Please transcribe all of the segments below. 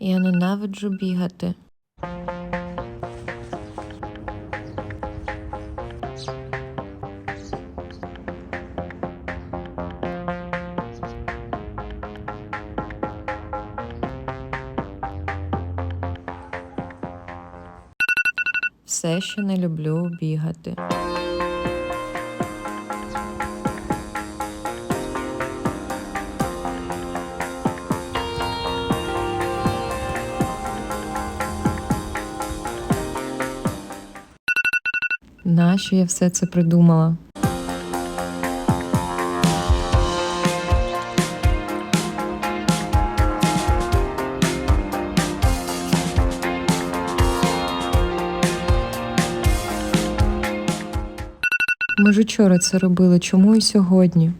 Я ненавиджу бігати. Все ще не люблю бігати. Нащо я все це придумала? Ми ж учора це робили, чому і сьогодні?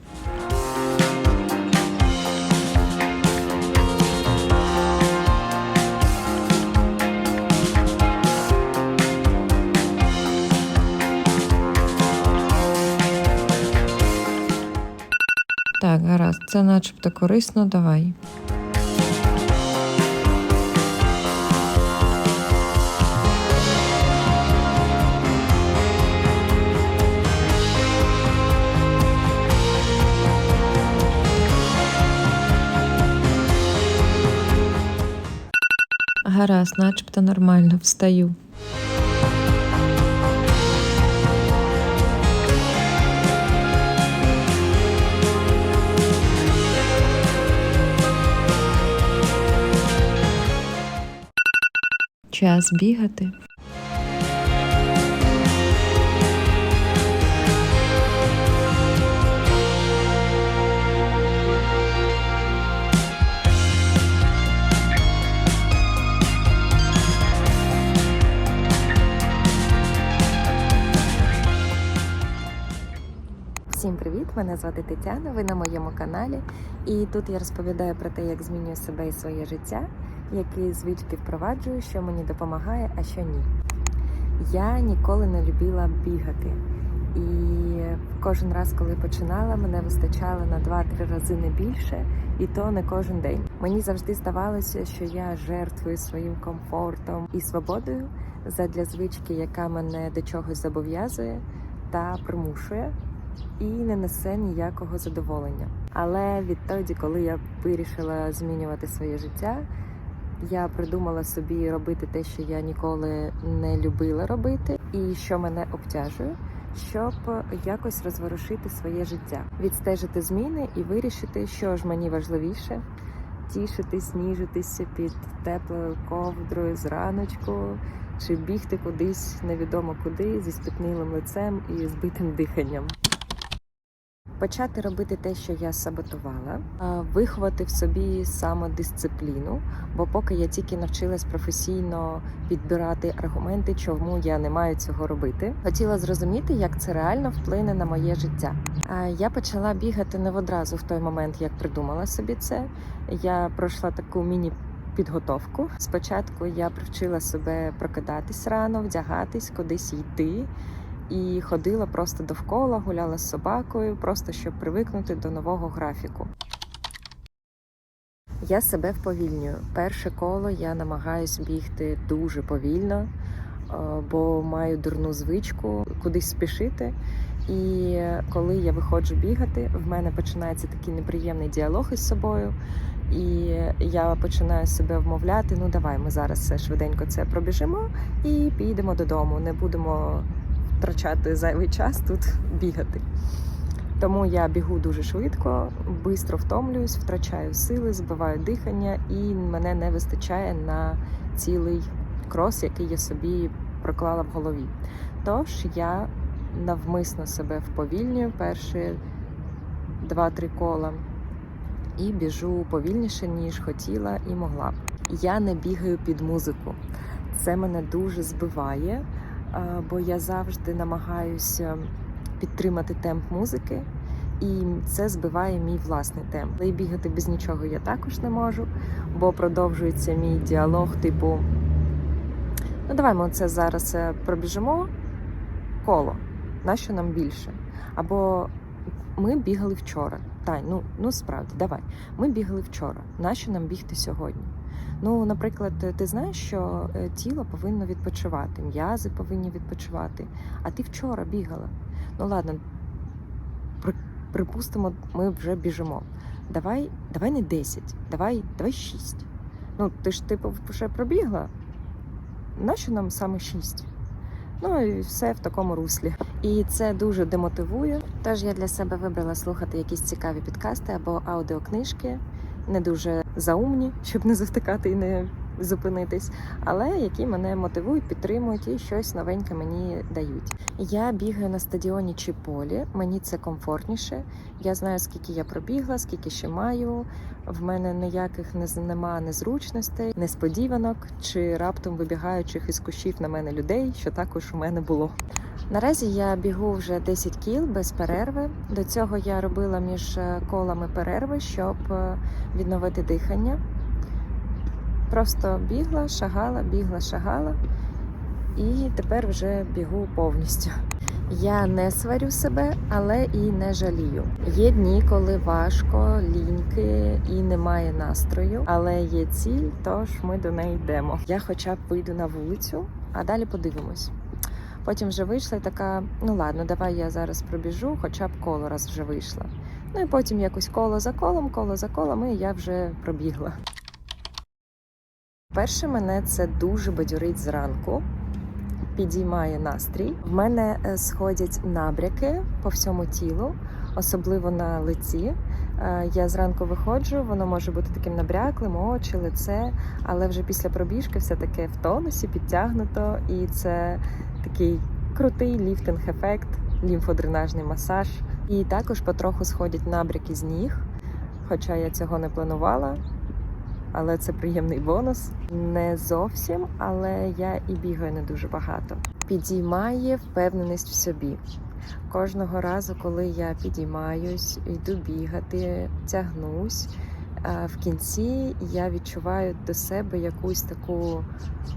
Це начебто корисно, давай. Гаразд, начебто нормально, встаю. Час бігати. Всім привіт! Мене звати Тетяна. Ви на моєму каналі. І тут я розповідаю про те, як змінюю себе і своє життя, які звички впроваджую, що мені допомагає, а що ні. Я ніколи не любила бігати. І кожен раз, коли починала, мене вистачало на 2-3 рази не більше, і то не кожен день. Мені завжди здавалося, що я жертвую своїм комфортом і свободою задля звички, яка мене до чогось зобов'язує та примушує і не несе ніякого задоволення. Але відтоді, коли я вирішила змінювати своє життя, я придумала собі робити те, що я ніколи не любила робити, і що мене обтяжує, щоб якось розворушити своє життя, відстежити зміни і вирішити, що ж мені важливіше. Тішитись, ніжитися під теплою ковдрою зраночку, чи бігти кудись невідомо куди зі спітнілим лицем і збитим диханням. Почати робити те, що я саботувала, виховати в собі самодисципліну, бо поки я тільки навчилась професійно підбирати аргументи, чому я не маю цього робити. Хотіла зрозуміти, як це реально вплине на моє життя. Я почала бігати не одразу в той момент, як придумала собі це. Я пройшла таку міні. Підготовку спочатку я привчила себе прокидатись рано, вдягатись, кудись йти, і ходила просто довкола, гуляла з собакою, просто щоб привикнути до нового графіку. Я себе вповільнюю. Перше коло я намагаюсь бігти дуже повільно, е, бо маю дурну звичку кудись спішити. І коли я виходжу бігати, в мене починається такий неприємний діалог із собою. І я починаю себе вмовляти: ну давай, ми зараз все швиденько це пробіжимо і підемо додому. Не будемо втрачати зайвий час тут бігати. Тому я бігу дуже швидко, швидко втомлююсь, втрачаю сили, збиваю дихання, і мене не вистачає на цілий крос, який я собі проклала в голові. Тож я навмисно себе вповільнюю перші 2-3 кола і біжу повільніше, ніж хотіла і могла. Я не бігаю під музику. Це мене дуже збиває, бо я завжди намагаюся підтримати темп музики, і це збиває мій власний темп. Але й бігати без нічого я також не можу, бо продовжується мій діалог, типу: ну давай ми це зараз е, пробіжимо коло. Нащо нам більше? Або ми бігали вчора. Тань, ну, ну справді, давай. Ми бігали вчора. Нащо нам бігти сьогодні? Ну, наприклад, ти знаєш, що е, тіло повинно відпочивати, м'язи повинні відпочивати. А ти вчора бігала. Ну ладно, припустимо, ми вже біжимо. Давай, давай не 10, давай, давай 6. Ну, ти ж типу вже пробігла. Нащо нам саме 6? Ну і все в такому руслі. І це дуже демотивує. Тож я для себе вибрала слухати якісь цікаві підкасти або аудіокнижки, не дуже заумні, щоб не завтикати і не зупинитись, але які мене мотивують, підтримують і щось новеньке мені дають. Я бігаю на стадіоні чи полі, мені це комфортніше. Я знаю, скільки я пробігла, скільки ще маю. В мене ніяких не нема незручностей, несподіванок чи раптом вибігаючих із кущів на мене людей, що також у мене було. Наразі я бігу вже 10 кіл без перерви. До цього я робила між е, колами перерви, щоб е, відновити дихання. Просто бігла, шагала, бігла, шагала, і тепер вже бігу повністю. Я не сварю себе, але і не жалію. Є дні, коли важко, ліньки і немає настрою, але є ціль, тож ми до неї йдемо. Я хоча б вийду на вулицю, а далі подивимось. Потім вже вийшла і така: ну ладно, давай я зараз пробіжу, хоча б коло раз вже вийшла. Ну і потім якось коло за колом, коло за колом, і я вже пробігла. Перше, мене це дуже бадьорить зранку, підіймає настрій. В мене е, сходять набряки по всьому тілу, особливо на лиці. Е, Я зранку виходжу, воно може бути таким набряклим, очі, лице, але вже після пробіжки все таке в тонусі, підтягнуто, і це такий крутий ліфтинг-ефект, лімфодренажний масаж. І також потроху сходять набряки з ніг, хоча я цього не планувала але це приємний бонус. Не зовсім, але я і бігаю не дуже багато. Підіймає впевненість в собі. Кожного разу, коли я підіймаюсь, йду бігати, тягнусь. В кінці я відчуваю до себе якусь таку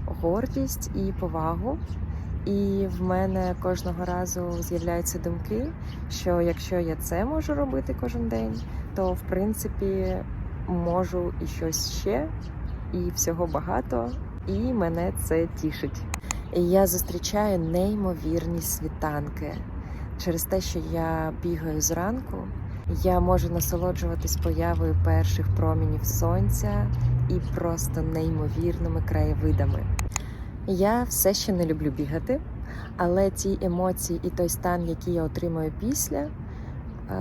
гордість і повагу. І в мене кожного разу з'являються думки, що якщо я це можу робити кожен день, то в принципі можу і щось ще, і всього багато, і мене це тішить. І я зустрічаю неймовірні світанки. Через те, що я бігаю зранку, я можу насолоджуватись появою перших промінів сонця і просто неймовірними краєвидами. Я все ще не люблю бігати, але ті емоції і той стан, який я отримую після,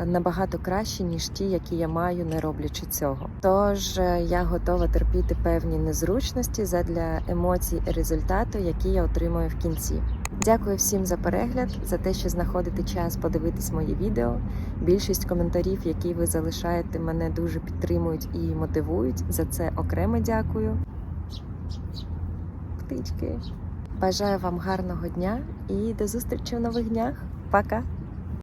набагато кращі, ніж ті, які я маю, не роблячи цього. Тож е, я готова терпіти певні незручності задля емоцій і результату, які я отримую в кінці. Дякую всім за перегляд, за те, що знаходите час подивитись мої відео. Більшість коментарів, які ви залишаєте, мене дуже підтримують і мотивують. За це окремо дякую. Птички. Бажаю вам гарного дня і до зустрічі в нових днях. Пока!